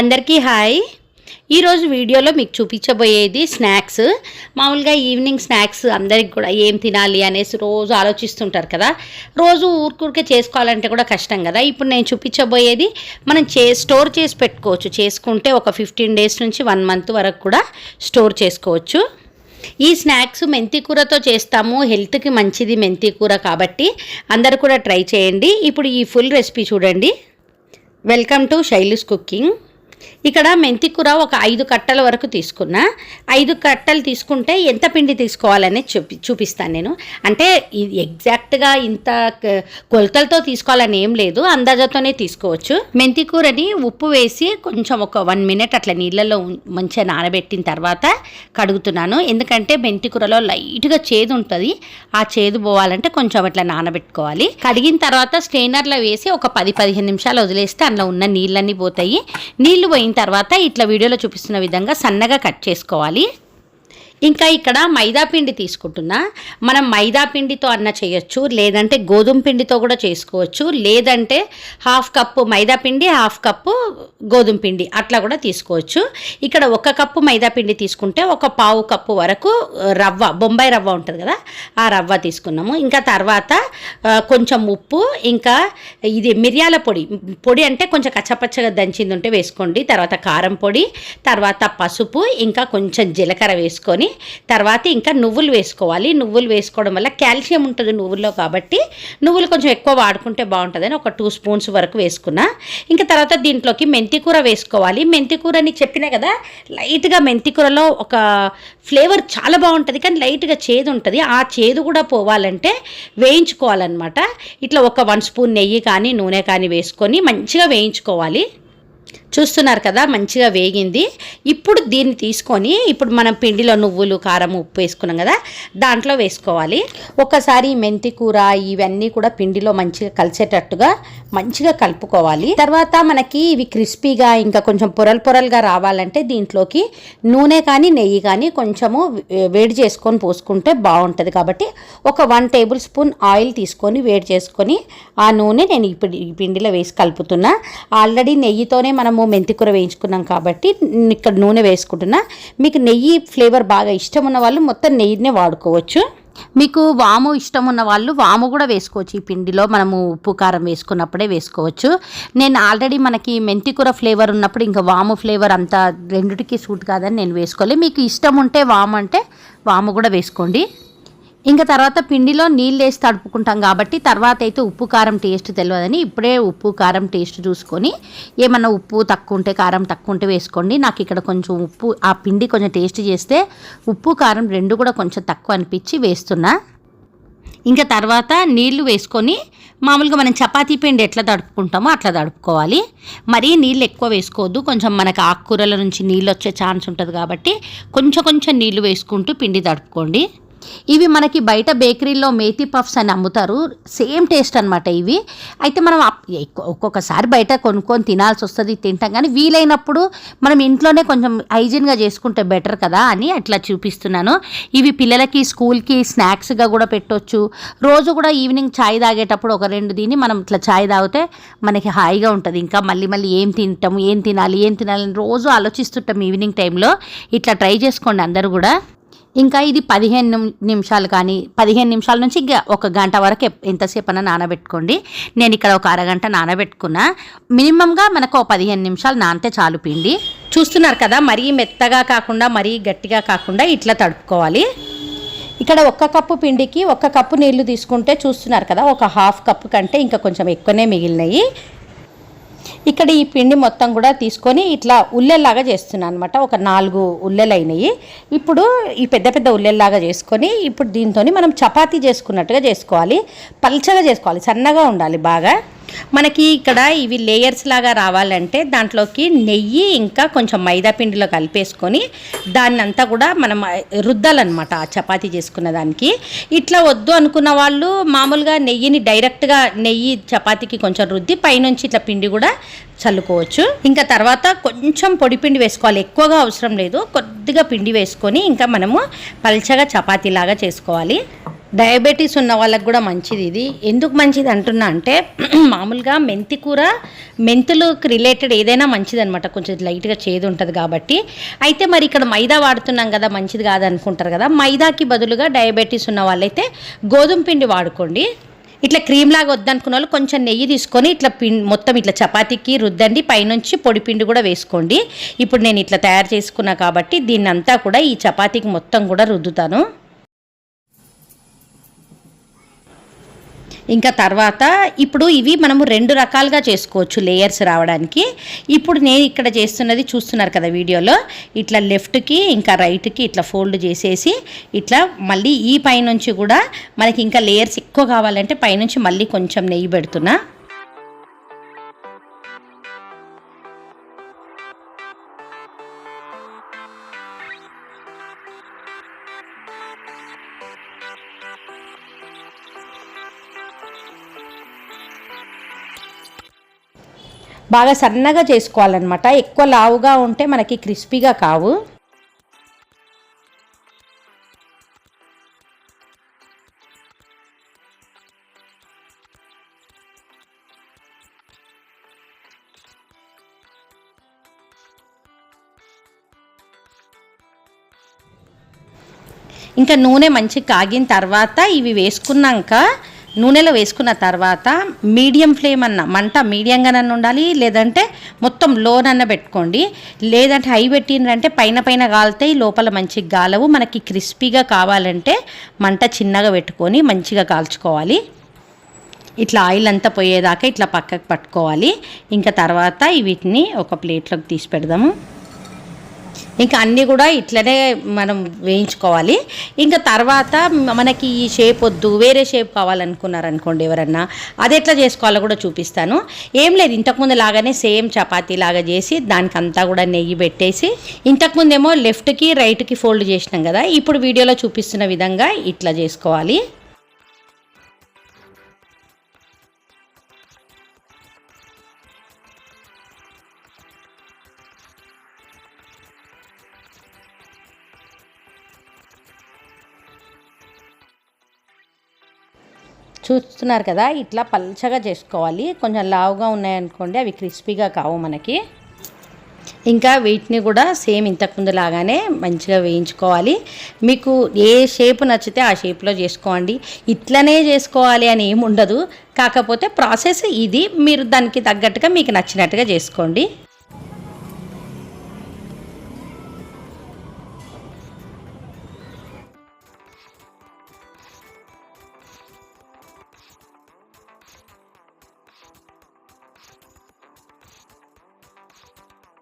అందరికీ హాయ్. ఈరోజు వీడియోలో మీకు చూపించబోయేది స్నాక్స్. మామూలుగా ఈవినింగ్ స్నాక్స్ అందరికి కూడా ఏం తినాలి అనేసి రోజు ఆలోచిస్తుంటారు కదా. రోజు ఊరికూరికే చేసుకోవాలంటే కూడా కష్టం కదా. ఇప్పుడు నేను చూపించబోయేది మనం చే స్టోర్ చేసి పెట్టుకోవచ్చు. చేసుకుంటే ఒక ఫిఫ్టీన్ డేస్ నుంచి వన్ మంత్ వరకు కూడా స్టోర్ చేసుకోవచ్చు. ఈ స్నాక్స్ మెంతి కూరతో చేస్తాము. హెల్త్కి మంచిది మెంతి కూర కాబట్టి అందరు కూడా ట్రై చేయండి. ఇప్పుడు ఈ ఫుల్ రెసిపీ చూడండి. Welcome to Shailu's cooking. ఇక్కడ మెంతి కూర ఒక ఐదు కట్టల వరకు తీసుకున్నా. ఐదు కట్టలు తీసుకుంటే ఎంత పిండి తీసుకోవాలనేది చూపి చూపిస్తాను నేను. అంటే ఎగ్జాక్ట్గా ఇంత కొలతలతో తీసుకోవాలని ఏం లేదు. అందాజతోనే తీసుకోవచ్చు. మెంతి కూరని ఉప్పు వేసి కొంచెం ఒక వన్ మినిట్ అట్లా నీళ్ళలో మంచిగా నానబెట్టిన తర్వాత కడుగుతున్నాను. ఎందుకంటే మెంతి కూరలో లైట్గా చేదు ఉంటుంది. ఆ చేదు పోవాలంటే కొంచెం అట్లా నానబెట్టుకోవాలి. కడిగిన తర్వాత స్ట్రెయినర్లో వేసి ఒక పది పదిహేను నిమిషాలు వదిలేస్తే అందులో ఉన్న నీళ్ళన్నీ పోతాయి. నీళ్ళు పోయిన తర్వాత ఇట్లా వీడియోలో చూపిస్తున్న విధంగా సన్నగా కట్ చేసుకోవాలి. ఇంకా ఇక్కడ మైదా పిండి తీసుకుంటున్నా. మనం మైదా పిండితో అన్న చేయొచ్చు లేదంటే గోధుమ పిండితో కూడా చేసుకోవచ్చు. లేదంటే హాఫ్ కప్పు మైదా పిండి హాఫ్ కప్పు గోధుమ పిండి అట్లా కూడా తీసుకోవచ్చు. ఇక్కడ ఒక కప్పు మైదా పిండి తీసుకుంటే ఒక పావు కప్పు వరకు రవ్వ బొంబాయి రవ్వ ఉంటుంది కదా ఆ రవ్వ తీసుకున్నాము. ఇంకా తర్వాత కొంచెం ఉప్పు ఇంకా ఇది మిరియాల పొడి. పొడి అంటే కొంచెం కచ్చపచ్చగా దంచింది ఉంటే వేసుకోండి. తర్వాత కారం పొడి తర్వాత పసుపు ఇంకా కొంచెం జీలకర్ర వేసుకొని తర్వాత ఇంకా నువ్వులు వేసుకోవాలి. నువ్వులు వేసుకోవడం వల్ల కాల్షియం ఉంటుంది నువ్వుల్లో కాబట్టి నువ్వులు కొంచెం ఎక్కువ వాడుకుంటే బాగుంటుందని ఒక టూ స్పూన్స్ వరకు వేసుకున్నా. ఇంకా తర్వాత దీంట్లోకి మెంతి కూర వేసుకోవాలి. మెంతి కూరని చెప్పినా కదా లైట్గా మెంతి కూరలో ఒక ఫ్లేవర్ చాలా బాగుంటుంది కానీ లైట్గా చేదు ఉంటుంది. ఆ చేదు కూడా పోవాలంటే వేయించుకోవాలన్నమాట. ఇట్లా ఒక వన్ స్పూన్ నెయ్యి కానీ నూనె కానీ వేసుకొని మంచిగా వేయించుకోవాలి. చూస్తున్నారు కదా మంచిగా వేగింది. ఇప్పుడు దీన్ని తీసుకొని ఇప్పుడు మనం పిండిలో నువ్వులు కారం ఉప్పు వేసుకున్నాం కదా దాంట్లో వేసుకోవాలి. ఒకసారి మెంతి కూర ఇవన్నీ కూడా పిండిలో మంచిగా కలిసేటట్టుగా మంచిగా కలుపుకోవాలి. తర్వాత మనకి ఇవి క్రిస్పీగా ఇంకా కొంచెం పొరలు పొరలుగా రావాలంటే దీంట్లోకి నూనె కానీ నెయ్యి కానీ కొంచెము వేడి చేసుకొని పోసుకుంటే బాగుంటుంది. కాబట్టి ఒక వన్ టేబుల్ స్పూన్ ఆయిల్ తీసుకొని వేడి చేసుకొని ఆ నూనె నేను ఇప్పుడు ఈ పిండిలో వేసి కలుపుతున్నా. ఆల్రెడీ నెయ్యితోనే మనము మెంతికూర వేయించుకున్నాం కాబట్టి ఇక్కడ నూనె వేసుకుంటున్నా. మీకు నెయ్యి ఫ్లేవర్ బాగా ఇష్టం ఉన్న వాళ్ళు మొత్తం నెయ్యినే వాడుకోవచ్చు. మీకు వాము ఇష్టం ఉన్న వాళ్ళు వాము కూడా వేసుకోవచ్చు. ఈ పిండిలో మనము ఉప్పు కారం వేసుకున్నప్పుడే వేసుకోవచ్చు. నేను ఆల్రెడీ మనకి మెంతికూర ఫ్లేవర్ ఉన్నప్పుడు ఇంకా వాము ఫ్లేవర్ అంత రెండిటికి సూట్ కాదని నేను వేసుకోవాలి మీకు ఇష్టం ఉంటే వాము అంటే వాము కూడా వేసుకోండి. ఇంకా తర్వాత పిండిలో నీళ్ళు వేసి తడుపుకుంటాం కాబట్టి తర్వాత అయితే ఉప్పు కారం టేస్ట్ తెలియదని ఇప్పుడే ఉప్పు కారం టేస్ట్ చూసుకొని ఏమన్నా ఉప్పు తక్కువ ఉంటే కారం తక్కువ ఉంటే వేసుకోండి. నాకు ఇక్కడ కొంచెం ఉప్పు ఆ పిండి కొంచెం టేస్ట్ చేస్తే ఉప్పు కారం రెండు కూడా కొంచెం తక్కువ అనిపించి వేస్తున్నా. ఇంకా తర్వాత నీళ్ళు వేసుకొని మామూలుగా మనం చపాతీ పిండి ఎట్లా తడుపుకుంటామో అట్లా తడుపుకోవాలి. మరీ నీళ్ళు ఎక్కువ వేసుకోవద్దు. కొంచెం మనకు ఆకుకూరల నుంచి నీళ్ళు వచ్చే ఛాన్స్ ఉంటుంది కాబట్టి కొంచెం కొంచెం నీళ్ళు వేసుకుంటూ పిండి తడుపుకోండి. ఇవి మనకి బయట బేకరీలో మేతి పఫ్స్ అని అమ్ముతారు. సేమ్ టేస్ట్ అనమాట ఇవి. అయితే మనం అప్- ఒక్కొక్కసారి బయట కొనుక్కొని తినాల్సి వస్తుంది తింటాం. కానీ వీలైనప్పుడు మనం ఇంట్లోనే కొంచెం హైజీన్గా చేసుకుంటే బెటర్ కదా అని అట్లా చూపిస్తున్నాను. ఇవి పిల్లలకి స్కూల్కి స్నాక్స్గా కూడా పెట్టొచ్చు. రోజు కూడా ఈవినింగ్ చాయ్ తాగేటప్పుడు ఒక రెండు దీన్ని మనం ఇట్లా చాయ్ తాగితే మనకి హాయిగా ఉంటుంది. ఇంకా మళ్ళీ మళ్ళీ ఏం తింటాము ఏం తినాలి ఏం తినాలి అని రోజు ఆలోచిస్తుంటాం ఈవినింగ్ టైంలో. ఇట్లా ట్రై చేసుకోండి అందరూ కూడా. ఇంకా ఇది పదిహేను నిమిషాలు కానీ పదిహేను నిమిషాల నుంచి ఒక గంట వరకు ఎంతసేపు అన్నా నానబెట్టుకోండి. నేను ఇక్కడ ఒక అరగంట నానబెట్టుకున్నా. మినిమంగా మనకు ఒక పదిహేను నిమిషాలు నానితే చాలు పిండి. చూస్తున్నారు కదా మరీ మెత్తగా కాకుండా మరీ గట్టిగా కాకుండా ఇట్లా తడుపుకోవాలి. ఇక్కడ ఒక్క కప్పు పిండికి ఒక్క కప్పు నీళ్ళు తీసుకుంటే చూస్తున్నారు కదా ఒక హాఫ్ కప్పు కంటే ఇంకా కొంచెం ఎక్కువనే మిగిలినాయి. ఇక్కడ ఈ పిండి మొత్తం కూడా తీసుకొని ఇట్లా ఉల్లెల్లాగా చేస్తున్నాను అనమాట ఒక నాలుగు ఉల్లెలు అయినాయి ఇప్పుడు ఈ పెద్ద పెద్ద ఉల్లెల్లాగా చేసుకొని ఇప్పుడు దీంతో మనం చపాతీ చేసుకున్నట్టుగా చేసుకోవాలి. పల్చగా చేసుకోవాలి. సన్నగా ఉండాలి బాగా. మనకి ఇక్కడ ఇవి లేయర్స్ లాగా రావాలంటే దాంట్లోకి నెయ్యి ఇంకా కొంచెం మైదా పిండిలో కలిపేసుకొని దాన్ని అంతా కూడా మనం రుద్దాలన్నమాట ఆ చపాతీ చేసుకున్న దానికి. ఇట్లా వద్దు అనుకున్న వాళ్ళు మామూలుగా నెయ్యిని డైరెక్ట్గా నెయ్యి చపాతీకి కొంచెం రుద్ది పైనుంచి ఇట్లా పిండి కూడా చల్లుకోవచ్చు. ఇంకా తర్వాత కొంచెం పొడి పిండి వేసుకోవాలి. ఎక్కువగా అవసరం లేదు. కొద్దిగా పిండి వేసుకొని ఇంకా మనము పల్చగా చపాతీలాగా చేసుకోవాలి. డయాబెటీస్ ఉన్న వాళ్ళకి కూడా మంచిది ఇది. ఎందుకు మంచిది అంటున్నా అంటే మామూలుగా మెంతి కూర మెంతులకు రిలేటెడ్ ఏదైనా మంచిది అనమాట కొంచెం లైట్గా చేదు ఉంటుంది కాబట్టి. అయితే మరి ఇక్కడ మైదా వాడుతున్నాం కదా మంచిది కాదనుకుంటారు కదా. మైదాకి బదులుగా డయాబెటీస్ ఉన్న వాళ్ళైతే గోధుమ పిండి వాడుకోండి. ఇట్లా క్రీమ్ లాగా వద్దనుకున్న వాళ్ళు కొంచెం నెయ్యి తీసుకొని ఇట్లా పిం మొత్తం ఇట్లా చపాతీకి రుద్దండి. పైనుంచి పొడి పిండి కూడా వేసుకోండి. ఇప్పుడు నేను ఇట్లా తయారు చేసుకున్నా కాబట్టి దీన్ని అంతా కూడా ఈ చపాతీకి మొత్తం కూడా రుద్దుతాను. ఇంకా తర్వాత ఇప్పుడు ఇవి మనము రెండు రకాలుగా చేసుకోవచ్చు లేయర్స్ రావడానికి. ఇప్పుడు నేను ఇక్కడ చేస్తున్నది చూస్తున్నారు కదా వీడియోలో. ఇట్లా లెఫ్ట్కి ఇంకా రైట్కి ఇట్లా ఫోల్డ్ చేసేసి ఇట్లా మళ్ళీ ఈ పైనుంచి కూడా మనకి ఇంకా లేయర్స్ ఎక్కువ కావాలంటే పైనుంచి మళ్ళీ కొంచెం నెయ్యి పెడుతున్నా. బాగా సన్నగా చేసుకోవాలన్నమాట. ఎక్కువ లావుగా ఉంటే మనకి క్రిస్పీగా కావు. ఇంకా నూనె మంచి కాగిన తర్వాత ఇవి వేసుకున్నాక నూనెలో వేసుకున్న తర్వాత మీడియం ఫ్లేమ్ అన్న మంట మీడియంగానన్న ఉండాలి లేదంటే మొత్తం లోనన్న పెట్టుకోండి. లేదంటే హై పెట్టిండ్రంటే పైన పైన కాలుతాయి లోపల మంచిగా గాలవు మనకి క్రిస్పీగా కావాలంటే మంట చిన్నగా పెట్టుకొని మంచిగా కాల్చుకోవాలి. ఇట్లా ఆయిల్ అంతా పోయేదాకా ఇట్లా పక్కకు పట్టుకోవాలి. ఇంకా తర్వాత వీటిని ఒక ప్లేట్లోకి తీసి పెడదాము. ఇంకా అన్నీ కూడా ఇట్లనే మనం వేయించుకోవాలి. ఇంకా తర్వాత మనకి ఈ షేప్ వద్దు వేరే షేప్ కావాలనుకున్నారనుకోండి ఎవరన్నా అది ఎట్లా చేసుకోవాలో కూడా చూపిస్తాను. ఏం లేదు ఇంతకుముందు లాగానే సేమ్ చపాతీ లాగా చేసి దానికి అంతా కూడా నెయ్యి పెట్టేసి ఇంతకుముందేమో లెఫ్ట్కి రైట్కి ఫోల్డ్ చేసినాం కదా ఇప్పుడు వీడియోలో చూపిస్తున్న విధంగా ఇట్లా చేసుకోవాలి. చూస్తున్నారు కదా ఇట్లా పల్చగా చేసుకోవాలి. కొంచెం లావుగా ఉన్నాయనుకోండి అవి క్రిస్పీగా కావు మనకి. ఇంకా వీటిని కూడా సేమ్ ఇంతకుముందు లాగానే మంచిగా వేయించుకోవాలి. మీకు ఏ షేప్ నచ్చితే ఆ షేప్లో చేసుకోండి. ఇట్లనే చేసుకోవాలి అని ఏమి ఉండదు కాకపోతే ప్రాసెస్ ఇది. మీరు దానికి తగ్గట్టుగా మీకు నచ్చినట్టుగా చేసుకోండి.